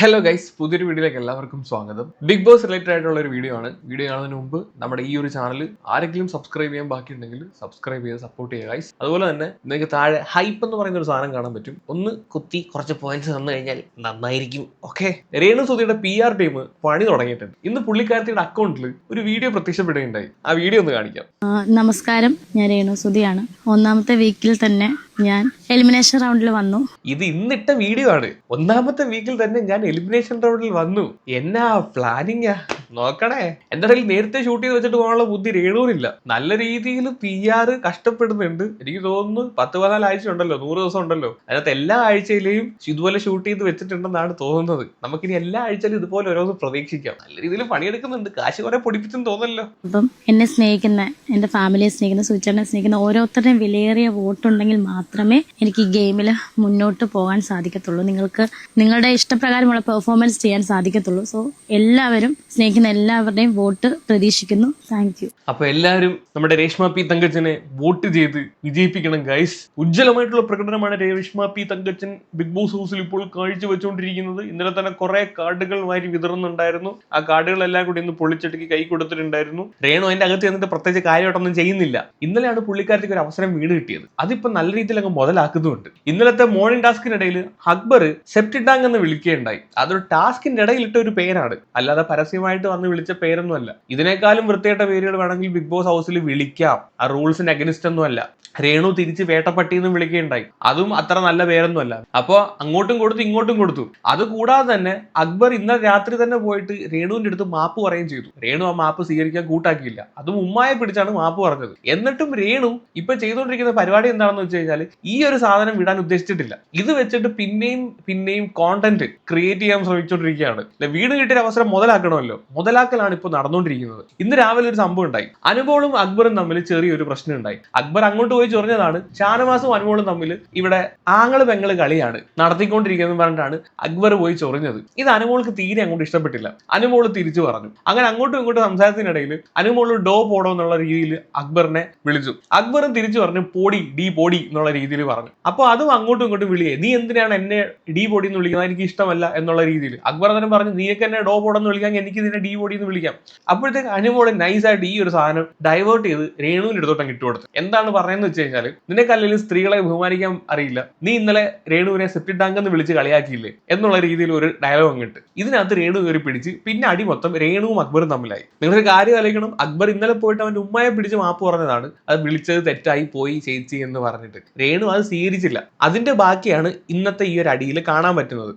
Hello guys പുതിയൊരു വീഡിയോയിലേക്ക് എല്ലാവർക്കും സ്വാഗതം. ബിഗ് ബോസ് റിലേറ്റഡ് ആയിട്ടുള്ള ഒരു വീഡിയോ ആണ്. വീഡിയോ കാണുന്നതിന് മുമ്പ് നമ്മുടെ ഈ ഒരു ചാനൽ ആരെങ്കിലും സബ്സ്ക്രൈബ് ചെയ്യാൻ ബാക്കിയുണ്ടെങ്കിൽ സബ്സ്ക്രൈബ് ചെയ്ത് സപ്പോർട്ട് ചെയ്യുക ഗൈസ് അതുപോലെ തന്നെ നിങ്ങൾക്ക് താഴെ ഹൈപ്പ് എന്ന് പറയുന്ന ഒരു സാധനം കാണാൻ പറ്റും. ഒന്ന് കുത്തി കുറച്ച് പോയിന്റ്സ് തന്നു കഴിഞ്ഞാൽ നന്നായിരിക്കും. ഓക്കെ രേണു സുധിയുടെ പി ആർ ടീം പണി തുടങ്ങിയിട്ടുണ്ട്. ഇന്ന് പുള്ളിക്കാരത്തിയുടെ അക്കൗണ്ടിൽ ഒരു വീഡിയോ പ്രത്യക്ഷപ്പെടുകയുണ്ടായി. ആ വീഡിയോ ഒന്ന് കാണിക്കാം. നമസ്കാരം. ഞാൻ രേണു സുധിയാണ്. ഒന്നാമത്തെ വീക്കിൽ തന്നെ ഞാൻ എലിമിനേഷൻ റൗണ്ടിൽ വന്നു. ഇത് ഇന്നിട്ട വീഡിയോ ആണ്. ഒന്നാമത്തെ വീക്കിൽ തന്നെ ഞാൻ എലിമിനേഷൻ റൗണ്ടിൽ വന്നു. എന്നാ പ്ലാനിങ്ങാ നോക്കണേ. എന്തായാലും നേരത്തെ ഷൂട്ട് ചെയ്ത് വെച്ചിട്ട് പോകാനുള്ള ബുദ്ധി രേണൂരില്ല നല്ല രീതിയിൽ പി ആർ കഷ്ടപ്പെടുന്നുണ്ട്. എനിക്ക് തോന്നുന്നു പത്ത് പതിനാല് ആഴ്ച ഉണ്ടല്ലോ നൂറ് ദിവസം ഉണ്ടല്ലോ. അതിനകത്ത് എല്ലാ ആഴ്ചയിലെയും ഇതുപോലെ ഷൂട്ട് ചെയ്ത് വെച്ചിട്ടുണ്ടെന്നാണ് തോന്നുന്നത്. നമുക്കിനി എല്ലാ ആഴ്ചയിലും ഇതുപോലെ ഓരോന്ന് പ്രതീക്ഷിക്കാം. നല്ല രീതിയിൽ പണിയെടുക്കുന്നുണ്ട്. കാശ് കുറെ പൊടിപ്പിച്ചെന്ന് തോന്നല്ലോ അപ്പം എന്നെ സ്നേഹിക്കുന്ന എന്റെ ഫാമിലിയെ സ്നേഹിക്കുന്ന സൂചനെ സ്നേഹിക്കുന്ന ഓരോരുത്തരുടെയും വിലയേറിയ വോട്ടുണ്ടെങ്കിൽ മാത്രമേ എനിക്ക് ഈ ഗെയിമിൽ മുന്നോട്ട് പോകാൻ സാധിക്കത്തുള്ളൂ. നിങ്ങൾക്ക് നിങ്ങളുടെ ഇഷ്ടപ്രകാരമുള്ള പെർഫോമൻസ് ചെയ്യാൻ സാധിക്കത്തുള്ളൂ. സോ എല്ലാവരും സ്നേഹിക്കുന്ന എല്ലാവരുടെയും വോട്ട് പ്രതീക്ഷിക്കുന്നു. താങ്ക് യു അപ്പൊ എല്ലാവരും നമ്മുടെ രേഷ്മ പി തങ്കച്ചനെ വോട്ട് ചെയ്ത് വിജയിപ്പിക്കണം ഗൈസ് ഉജ്ജ്വലമായിട്ടുള്ള പ്രകടനമാണ് Reshma P Thankachan Bigg Boss ഹൗസിൽ ഇപ്പോൾ കാഴ്ചവെച്ചുകൊണ്ടിരിക്കുന്നത്. ഇന്നലെ തന്നെ കുറെ കാർഡുകൾ വാരി വിതറുന്നുണ്ടായിരുന്നു. ആ കാർഡുകളെല്ലാം കൂടി ഇന്ന് പൊളിച്ചെടുക്കി കൈ കൊടുത്തിട്ടുണ്ടായിരുന്നു. രേണു അതിന്റെ അകത്ത് ചെന്നിട്ട് പ്രത്യേകിച്ച് കാര്യമായിട്ടൊന്നും ചെയ്യുന്നില്ല. ഇന്നലെയാണ് പുള്ളിക്കാരത്തേക്ക് ഒരു അവസരം വീണ് കിട്ടിയത്. അതിപ്പോ നല്ല രീതിയിൽ അങ്ങ് മുതലാക്കുന്നുണ്ട്. ഇന്നലത്തെ മോർണിംഗ് ടാസ്കിനിടയിൽ അക്ബർ സെപ്റ്റി ടാങ്ക് എന്ന് വിളിക്കുകയുണ്ടായി. അതൊരു ടാസ്കിന്റെ ഇടയിലിട്ട ഒരു പേരാണ്. അല്ലാതെ പരസ്യമായിട്ട് വന്ന് വിളിച്ച പേരൊന്നും അല്ല ഇതിനേക്കാളും വൃത്തിയായിട്ട പേരുകൾ വേണമെങ്കിൽ ബിഗ് ബോസ് ഹൗസിൽ വിളിക്കാം. ആ റൂൾസിന് അഗനിസ്റ്റ് ഒന്നും അല്ല. രേണു തിരിച്ച് വേട്ടപ്പട്ടി എന്ന് വിളിക്കുകയുണ്ടായി. അതും അത്ര നല്ല പേരൊന്നും അല്ല അപ്പൊ അങ്ങോട്ടും കൊടുത്തു ഇങ്ങോട്ടും കൊടുത്തു. അത് കൂടാതെ തന്നെ അക്ബർ ഇന്നലെ രാത്രി തന്നെ പോയിട്ട് രേണുവിന്റെ അടുത്ത് മാപ്പ് പറയുകയും ചെയ്തു. രേണു ആ മാപ്പ് സ്വീകരിക്കാൻ കൂട്ടാക്കിയില്ല. അതും ഉമ്മായെ പിടിച്ചാണ് മാപ്പ് പറഞ്ഞത്. എന്നിട്ടും രേണു ഇപ്പൊ ചെയ്തുകൊണ്ടിരിക്കുന്ന പരിപാടി എന്താണെന്ന് വെച്ച് കഴിഞ്ഞാൽ ഈ ഒരു സാധനം വിടാൻ ഉദ്ദേശിച്ചിട്ടില്ല. ഇത് വെച്ചിട്ട് പിന്നെയും പിന്നെയും കോണ്ടന്റ് ക്രിയേറ്റ് ചെയ്യാൻ ശ്രമിച്ചുകൊണ്ടിരിക്കുകയാണ്. വീട് കിട്ടിയ അവസരം മുതലാക്കണമല്ലോ. മുതലാക്കലാണ് ഇപ്പോൾ നടന്നുകൊണ്ടിരിക്കുന്നത് ഇന്ന് രാവിലെ ഒരു സംഭവം ഉണ്ടായി. അനുമോളും അക്ബറും തമ്മിൽ ചെറിയൊരു പ്രശ്നം ഉണ്ടായി. അക്ബർ അങ്ങോട്ട് പോയി ചൊറിഞ്ഞതാണ്. ഷാനവാസും അനുമോളും തമ്മിൽ ഇവിടെ ആങ്ങൾ പെങ്ങൾ കളിയാണ് നടത്തിക്കൊണ്ടിരിക്കുന്നത് പറഞ്ഞിട്ടാണ് അക്ബർ പോയി ചൊറിഞ്ഞത്. ഇത് അനുമോൾക്ക് തീരെ അങ്ങോട്ട് ഇഷ്ടപ്പെട്ടില്ല. അനുമോൾ തിരിച്ചു പറഞ്ഞു. അങ്ങനെ അങ്ങോട്ടും ഇങ്ങോട്ടും സംസാരത്തിനിടയിൽ അനുമോൾ ഡോ പോടോ എന്നുള്ള രീതിയിൽ അക്ബറിനെ വിളിച്ചു. അക്ബറും തിരിച്ചു പറഞ്ഞു പോടി ഡി പോടി എന്നുള്ള രീതിയിൽ പറഞ്ഞു. അപ്പോൾ അതും അങ്ങോട്ടും ഇങ്ങോട്ടും വിളിയേ. നീ എന്തിനാണ് എന്നെ ഡി പൊടി എന്ന് വിളിക്കുന്നത്? എനിക്ക് ഇഷ്ടമല്ല എന്നുള്ള രീതിയിൽ. അക്ബർ തന്നെ പറഞ്ഞു നീയൊക്കെ എന്നെ ഡോ പോടോ എന്ന് വിളിക്കാൻ എനിക്ക് ഇതിനെ ഡി ബോഡി എന്ന് വിളിക്കാം. അപ്പോഴത്തേക്ക് അനുമോളെ നൈസായിട്ട് ഈ ഒരു സാധനം ഡൈവേർട്ട് ചെയ്ത് രേണുവിന്റെ അടുത്തോട്ടം കൊടുത്തു. എന്താണ് പറയുന്നത് വെച്ച് കഴിഞ്ഞാൽ നിനക്ക് അല്ലെങ്കിൽ സ്ത്രീകളെ ബഹുമാനിക്കാൻ അറിയില്ല. നീ ഇന്നലെ രേണുവിനെ സെപ്റ്റി ടാങ്ക് എന്ന് വിളിച്ച് കളിയാക്കിയില്ലേ? എന്നുള്ള രീതിയിൽ ഒരു ഡയലോഗ് അങ്ങിട്ട് ഇതിനകത്ത് രേണു കയറി പിടിച്ച് പിന്നെ അടി മൊത്തം രേണുവും അക്ബറും തമ്മിലായി. നിങ്ങളൊരു കാര്യം ആലോചിക്കണം. അക്ബർ ഇന്നലെ പോയിട്ട് അവന്റെ ഉമ്മയെ പിടിച്ച് മാപ്പ് പറഞ്ഞതാണ്. അത് വിളിച്ചത് തെറ്റായി പോയി ചേച്ചി എന്ന് പറഞ്ഞിട്ട്. രേണു അത് സ്വീകരിച്ചില്ല. അതിന്റെ ബാക്കിയാണ് ഇന്നത്തെ ഈ ഒരു അടിയിൽ കാണാൻ പറ്റുന്നത്.